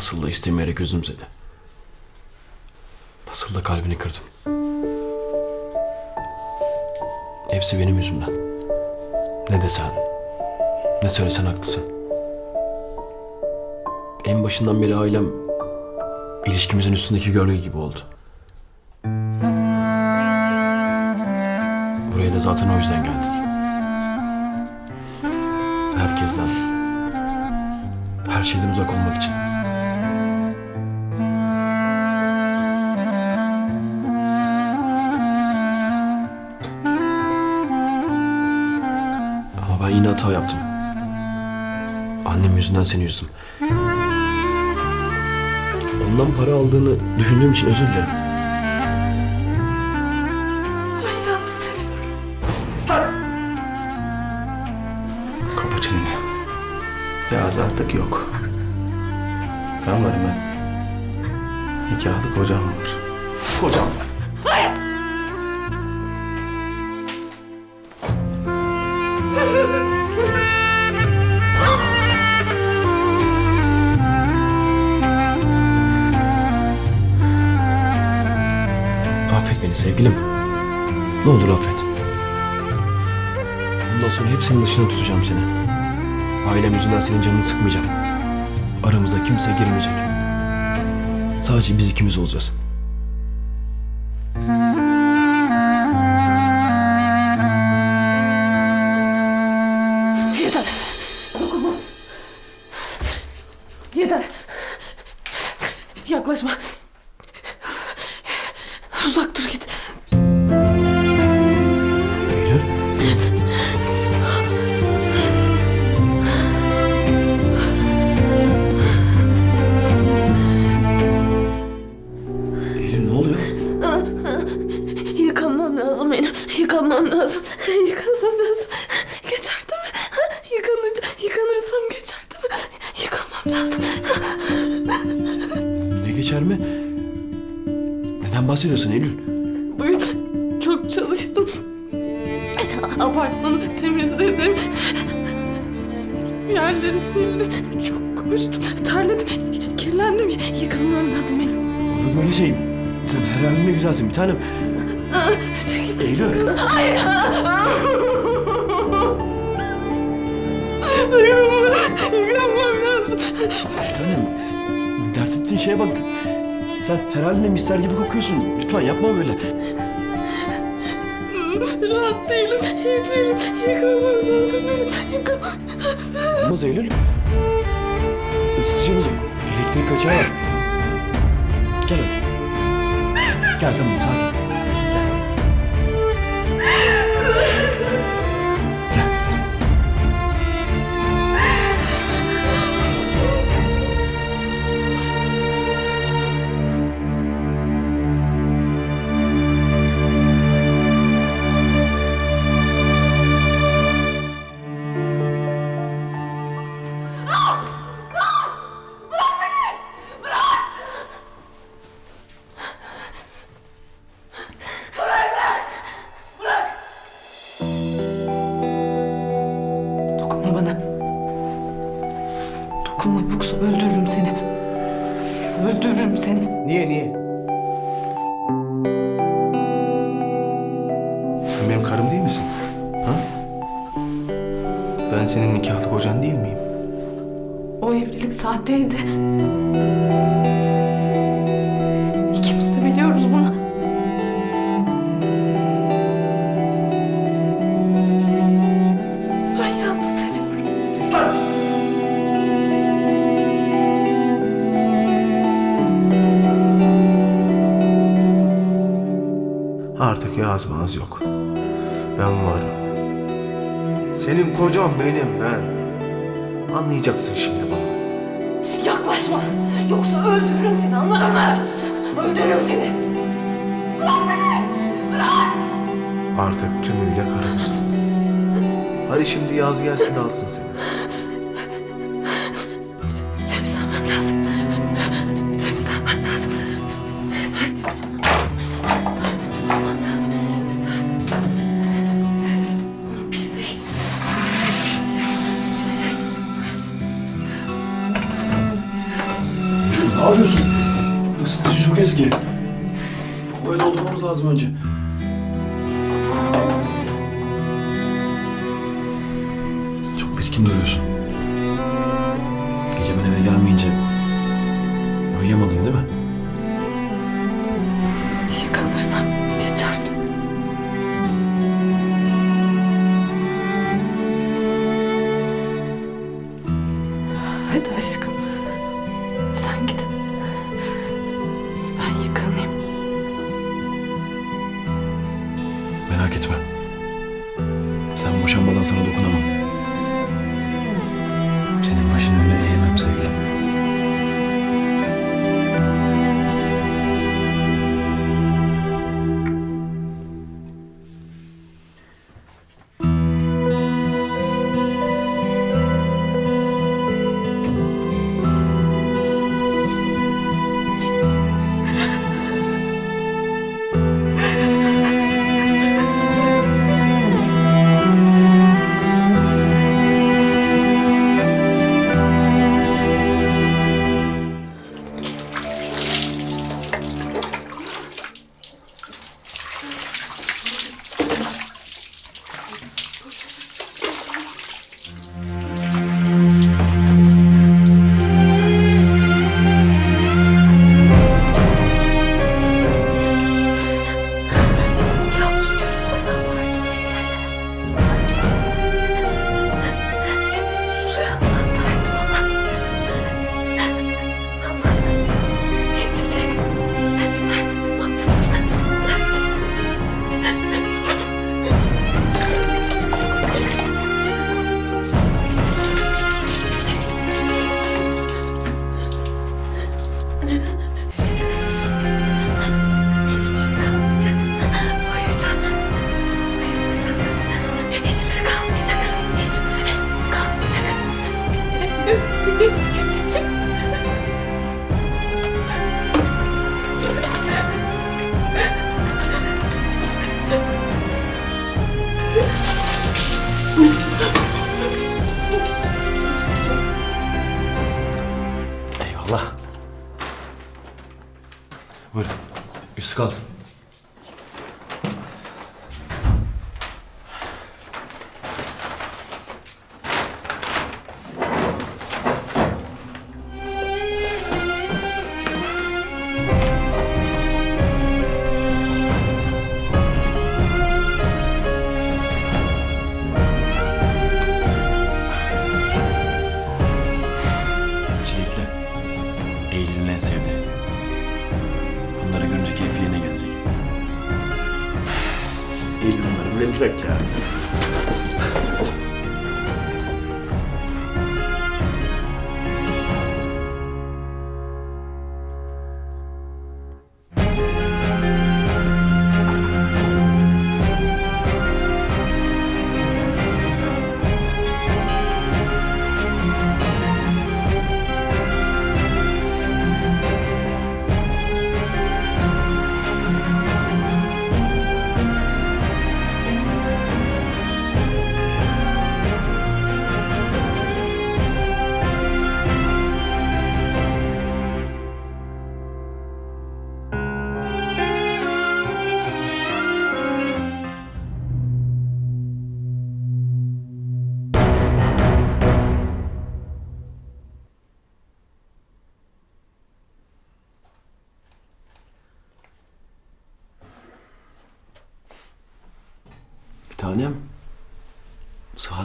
Nasıl da istemeyerek üzümsedi. Nasıl da kalbini kırdım. Hepsi benim yüzümden. Ne desen, ne söylesen haklısın. En başından beri ailem ilişkimizin üstündeki gölge gibi oldu. Buraya da zaten o yüzden geldik. Herkesten, her şeyden uzak olmak için. Yüzünden seni üzdüm. Ondan para aldığını düşündüğüm için özür dilerim. Ben Yaz'ı seviyorum. Kapa çeneni. Yağız artık yok. Ben varım ben. Nikahlı kocam var. Kocam var. Sevgilim. Ne olur affet. Bundan sonra hepsinin dışına tutacağım seni. Ailem yüzünden senin canını sıkmayacağım. Aramıza kimse girmeyecek. Sadece biz ikimiz olacağız. Çok çalıştım. Apartmanı temizledim. Yerleri sildim. Çok koştum. Terledim. Kirlendim. Yıkanmam lazım benim. Olur böyle şey. Sen her halinde güzelsin bir tanem. Eylül. Yıkanmam lazım. Bir tanem. Dert ettiğin şeye bak. Sen her halinde misler gibi kokuyorsun. Lütfen yapma böyle. Rahat değilim. iyi değilim. Yıkanmam lazım benim. Yıkanmam. Olmaz Eylül. Isıtıcımız. Elektrik kaçağı var. Gel hadi. Gel tamam sakin. Kocan değil miyim? O evlilik sahteydi. İkimiz de biliyoruz bunu. Ben seviyorum. Artık Yağız mağaz yok. Ben varım. Senin kocan benim ben. Anlayacaksın şimdi bana. Yaklaşma. Yoksa öldürürüm seni anladın mı? Öldürürüm seni. Artık tümüyle karımsın. Hadi şimdi Yağız gelsin de alsın seni. Temizlenmem lazım. Eski. Böyle doldurmamız lazım önce. Merak etme. Sen boşanmadan sana dokunamam. Sevdiği. Bunları görünce keyfi yerine gelecek. Eylül bunları bayılacak ya.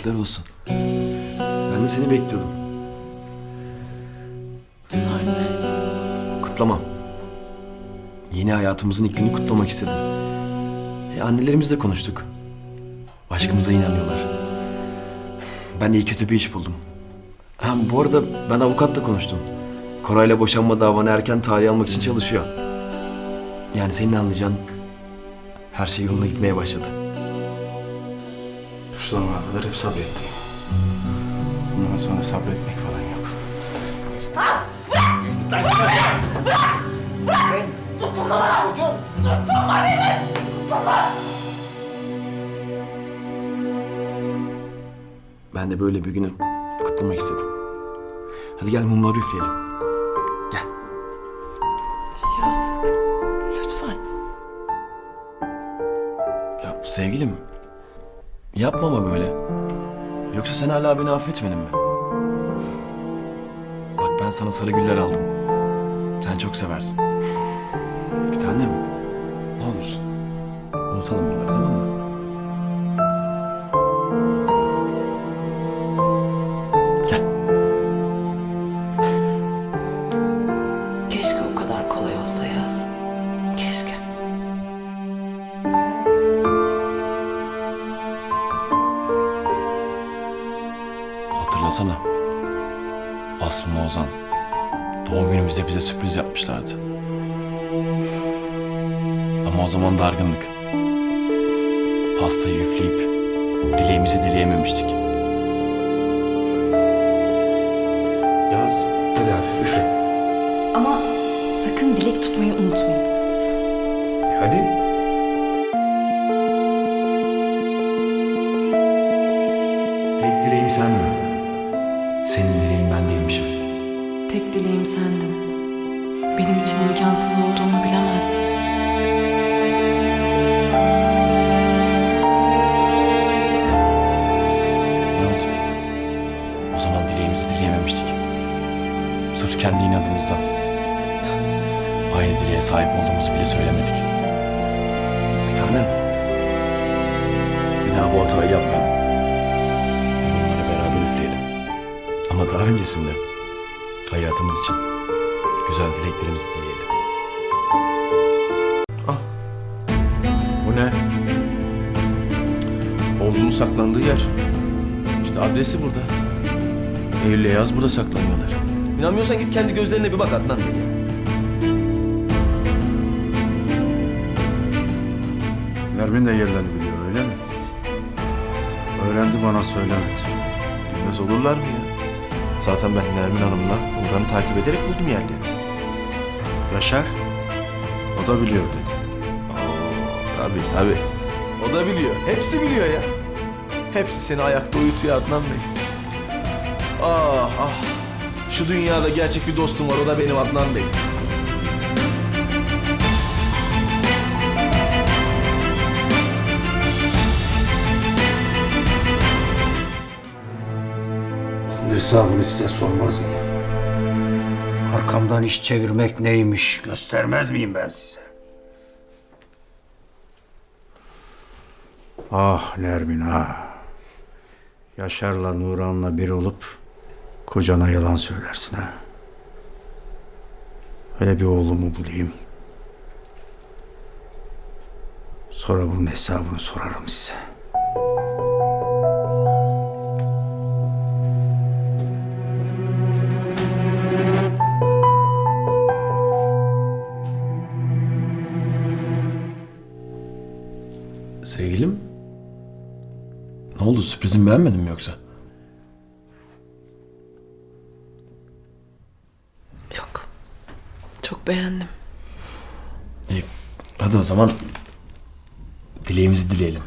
Saatler olsun. Ben de seni bekliyordum. Bunlar ne? Kutlamam. Yeni hayatımızın ilk günü kutlamak istedim. E, annelerimizle konuştuk. Aşkımıza inanıyorlar. Ben iyi kötü bir iş buldum. Ha, bu arada ben avukatla konuştum. Koray'la boşanma davanı erken tarih almak için çalışıyor. Yani senin anlayacağın her şey yoluna gitmeye başladı şu zamana kadar hep sabrettim. Bundan sonra sabretmek falan yok. Ha! Bırak! Bırak! Bırak! Bırak! Bırak! Dokunma bana! Dokunma beni! Dokunma! Ben de böyle bir günü kutlamak istedim. Hadi gel mumları üfleyelim. Gel. Yaz, lütfen. Ya sevgilim, yapma ama böyle. Yoksa sen hala beni affetmedin mi? Bak ben sana sarı güller aldım. Sen çok seversin. Bir tanem, ne olur. Yapmışlardı. Ama o zaman dargındık. Pastayı üfleyip dileğimizi dileyememiştik. Yaz. Hadi abi üfle. Ama sakın dilek tutmayı unutmayın. E, Hadi. Tek dileğim sendin. Senin dileğin ben değilmişim. Tek dileğim sendin. Benim için imkansız olduğunu bilemezdim. Ne oldu? O zaman dileğimizi dileyememiştik. Sırf kendi inadımızdan. Aynı dileğe sahip olduğumuzu bile söylemedik. Bir tanem. Bir daha bu hatayı yapmayalım. Bunları beraber üfleyelim. Ama daha öncesinde hayatımız için güzel dileklerimizi dileyelim. Bu ne? Oğlunun saklandığı yer. İşte adresi burada. Eylül'le Yaz burada saklanıyorlar. İnanmıyorsan git kendi gözlerine bir bak Adnan Bey ya. Nermin de yerlerini biliyor öyle mi? Öğrendi bana söylemedi. Bilmez olurlar mı ya? Zaten ben Nermin Hanım'la Nurhan'ı takip ederek buldum yerlerini. Yaşar, o da biliyor dedi. Tabii tabii. O da biliyor. Hepsi biliyor ya. Hepsi seni ayakta uyutuyor Adnan Bey. Ah ah. Şu dünyada gerçek bir dostum var o da benim Adnan Bey. Hesabını size sormaz mıyım? Arkamdan iş çevirmek neymiş göstermez miyim ben size? Ah Nermin ah. Yaşar'la Nuran'la bir olup kocana yalan söylersin ha. Hele bir oğlumu bulayım. Sonra bunun hesabını sorarım size. Oldu? Sürprizimi beğenmedin mi yoksa? Yok. Çok beğendim. İyi. Hadi o zaman dileğimizi dileyelim.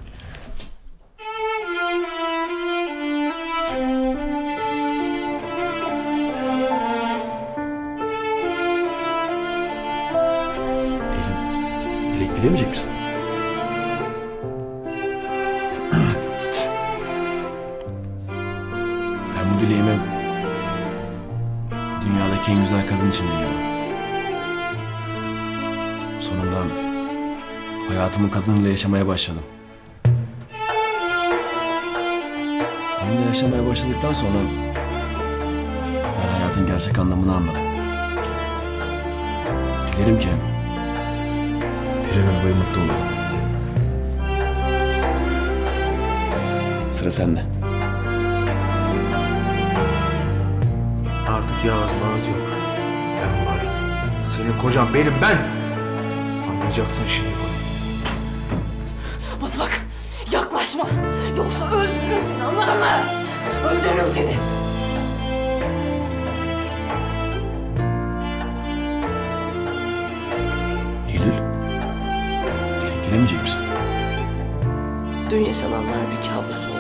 Eylül, dilek dilemeyecek misin? Dileğimi dünyadaki en güzel kadın için diliyorum. Sonunda hayatımın kadınıyla yaşamaya başladım. Onunla yaşamaya başladıktan sonra ben hayatın gerçek anlamını anladım. Dilerim ki bir ömür boyu mutlu olalım. Sıra sende. Yağız Mağaz yok. Ben varım. Senin kocan benim ben. Anlayacaksın şimdi bunu. Bana bak. Yaklaşma. Yoksa öldürürüm seni anladın mı? Öldürürüm seni. Eylül. Dilek dilemeyecek misin? Dün yaşananlar bir kabus olsun.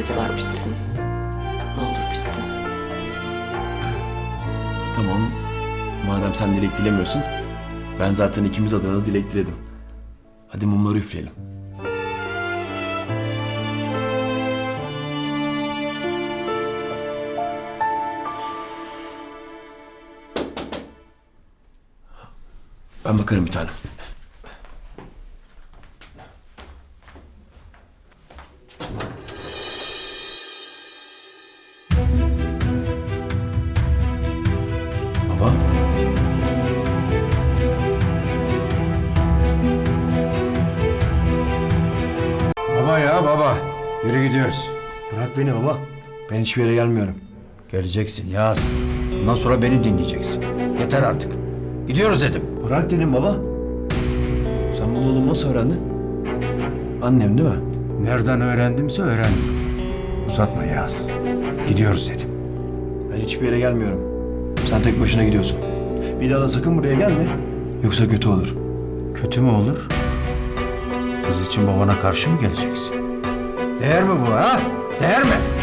Acılar bitsin. Ne olur bitsin. Tamam. Madem sen dilek dilemiyorsun, ben zaten ikimiz adına da dilek diledim. Hadi mumları üfleyelim. Ben bakarım bir tane. Ben hiçbir yere gelmiyorum. Geleceksin Yaz. Bundan sonra beni dinleyeceksin. Yeter artık. Gidiyoruz dedim. Bırak dedim baba. Sen bunu oğlum nasıl öğrendin? Annem değil mi? Nereden öğrendimse öğrendim. Uzatma Yaz. Gidiyoruz dedim. Ben hiçbir yere gelmiyorum. Sen tek başına gidiyorsun. Bir daha da sakın buraya gelme. Yoksa kötü olur. Kötü mü olur? Kız için babana karşı mı geleceksin? Değer mi bu ha? Değer mi?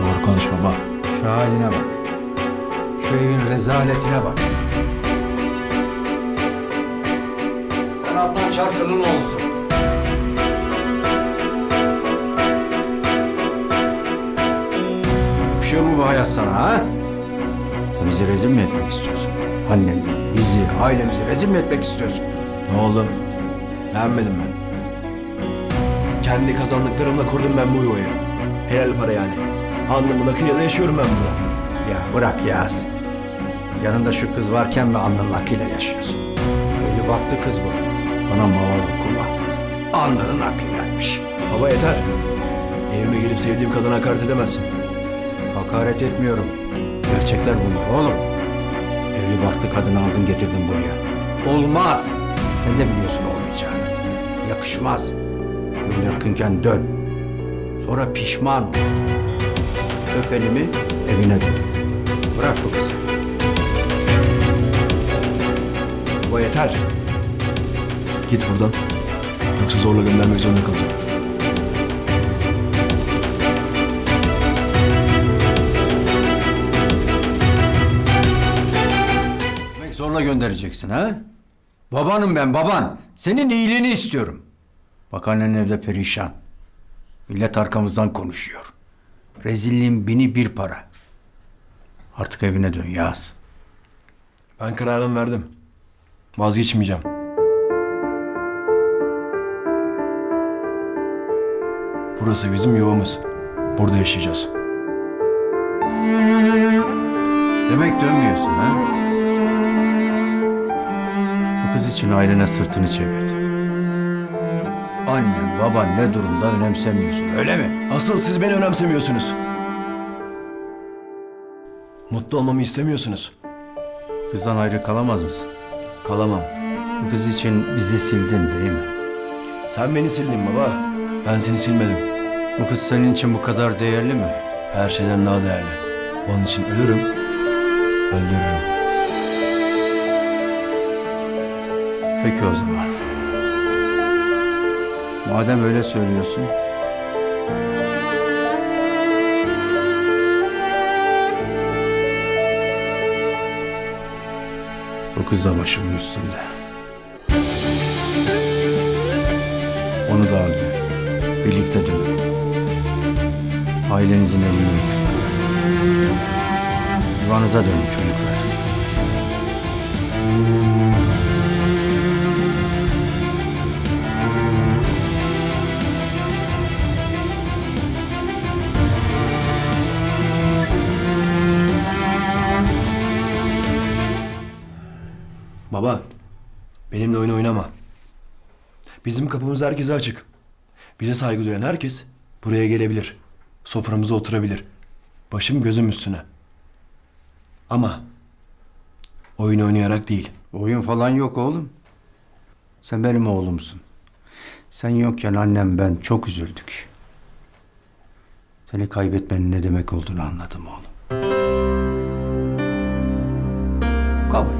Doğru konuş baba. Şu haline bak. Şu evin rezaletine bak. Sen Adnan Çarşı'nın oğlusun. Yakışıyor mu bu hayat sana ha? Sen bizi rezil mi etmek istiyorsun? Anneni, bizi, ailemizi rezil mi etmek istiyorsun? Ne oldu? Beğenmedim ben. Kendi kazandıklarımla kurdum ben bu yuvayı. Helal para yani. Alnımın akıyla yaşıyorum ben burada. Ya bırak Yaz. Yanında şu kız varken mi alnının akıyla yaşıyorsun? Öyle baktı kız bu. Bana maval okuma. Alnının akıylaymış. Baba yeter. Evime gelip sevdiğim kadına hakaret edemezsin. Hakaret etmiyorum. Gerçekler bunlar oğlum. Evli baktı kadını aldın getirdin buraya. Olmaz. Sen de biliyorsun olmayacağını. Yakışmaz. Yol yakınken dön. Sonra pişman olursun. Öp elimi evine dön. Bırak bu kızı. Baba yeter. Git buradan. Yoksa zorla göndermek zorunda kalacağım. Demek zorla göndereceksin ha? Babanım ben baban. Senin iyiliğini istiyorum. Bak annen evde perişan. Millet arkamızdan konuşuyor. Rezilliğin bini bir para. Artık evine dön Yaz. Ben kararımı verdim. Vazgeçmeyeceğim. Burası bizim yuvamız. Burada yaşayacağız. Demek dönmüyorsun ha? Bu kız için ailene sırtını çevirdi. Annen baban ne durumda önemsemiyorsun öyle mi? Asıl siz beni önemsemiyorsunuz. Mutlu olmamı istemiyorsunuz. Kızdan ayrı kalamaz mısın? Kalamam. Bu kız için bizi sildin değil mi? Sen beni sildin baba. Ben seni silmedim. Bu kız senin için bu kadar değerli mi? Her şeyden daha değerli. Onun için ölürüm. Öldürürüm. Peki o zaman. Madem öyle söylüyorsun. Bu kız da başımın üstünde. Onu da al. Birlikte dönün. Ailenizin elini öpün. Yuvanıza dönün çocuklar. Bizim kapımız herkese açık. Bize saygı duyan herkes buraya gelebilir. Soframıza oturabilir. Başım gözüm üstüne. Ama oyun oynayarak değil. Oyun falan yok oğlum. Sen benim oğlumsun. Sen yokken annem ben çok üzüldük. Seni kaybetmenin ne demek olduğunu anladım oğlum. Kabul.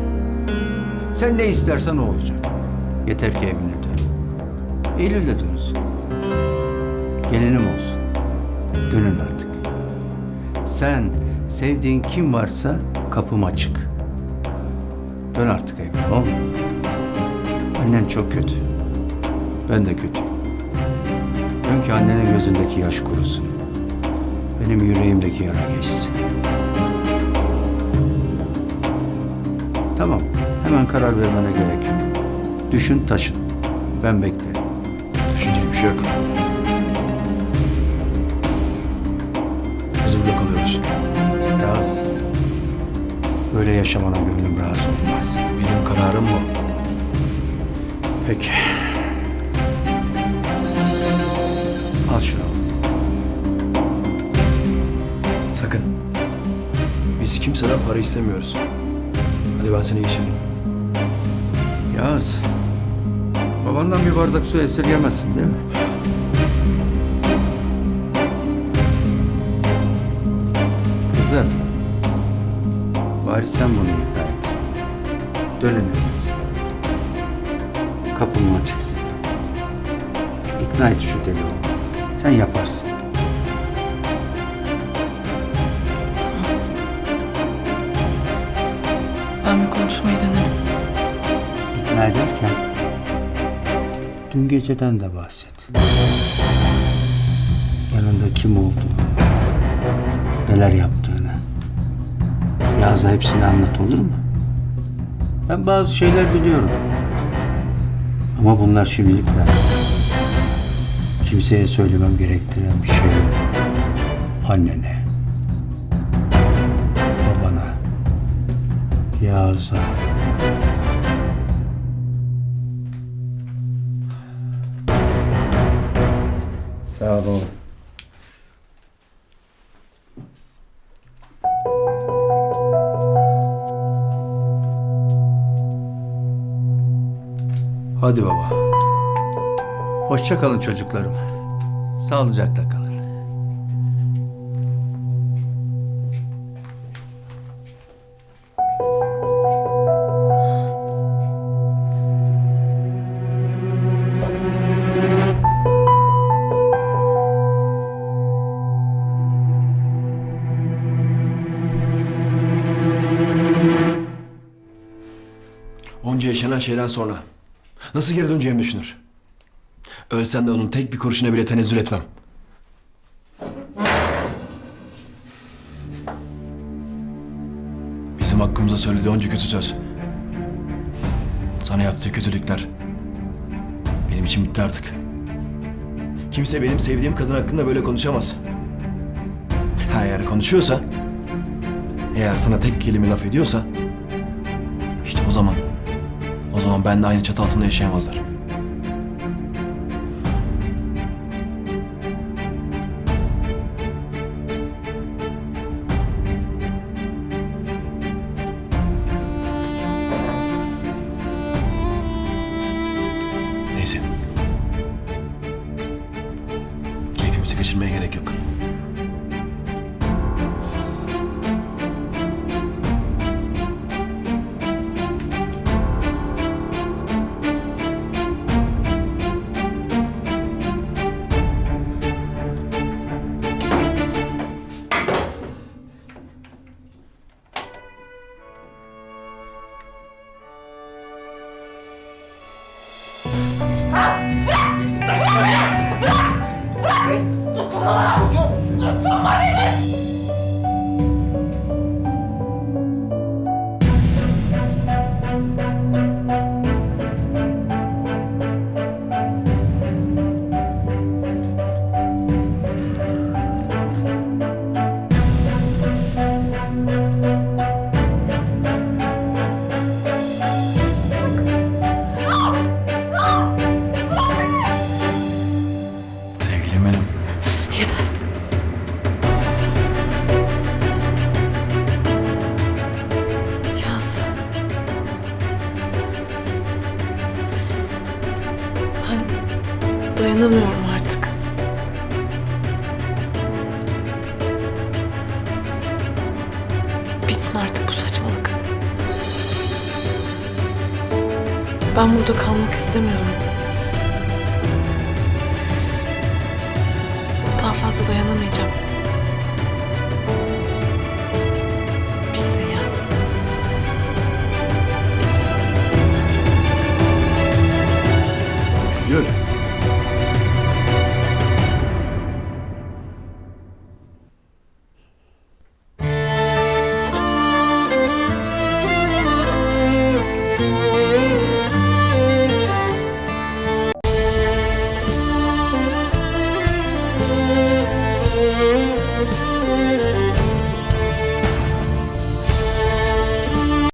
Sen ne istersen o olacak. Yeter ki evine dön. Eylül de dönsün. Gelinim olsun. Dönün artık. Sen sevdiğin kim varsa kapım açık. Dön artık evine oğlum. Annen çok kötü. Ben de kötüyüm. Dön ki annenin gözündeki yaş kurusun. Benim yüreğimdeki yara geçsin. Tamam. Hemen karar vermene gerek yok. Düşün taşın. Ben beklerim. Şey yok. Biz burada kalıyoruz. Razı. Böyle yaşamana gönlüm razı olmaz. Benim kararım bu. Peki. Al şunu. Sakın. Biz kimseden para istemiyoruz. Hadi ben seni geçireyim. Yağız. Babandan bir bardak su esirgemezsin değil mi? Kızım. Bari sen bunu ikna et. Dönün evinize. Kapım açık size. İkna et şu deli oğlu. Sen yaparsın. Ben bir konuşmayı denerim. İkna ederken dün geceden de bahset. Yanında kim olduğunu, neler yaptığını. Yağız'a hepsini anlat olur mu? Ben bazı şeyler biliyorum. Ama bunlar şimdilikler. Kimseye söylemem gerektiren bir şey yok. Annene, babana, Yağız'a. Sağ ol oğlum. Hadi baba. Hoşça kalın çocuklarım. Sağlıcakla kalın. Şeyden sonra nasıl geri döneceğimi düşünür. Ölsem de onun tek bir kuruşuna bile tenezzül etmem. Bizim hakkımıza söylediği onca kötü söz. Sana yaptığı kötülükler. Benim için bitti artık. Kimse benim sevdiğim kadın hakkında böyle konuşamaz. Ha eğer konuşuyorsa, eğer sana tek kelime laf ediyorsa, zaman ben de aynı çatı altında yaşayamazlar. Sevgilim artık bu saçmalık. Ben burada kalmak istemiyorum. Daha fazla dayanamayacağım.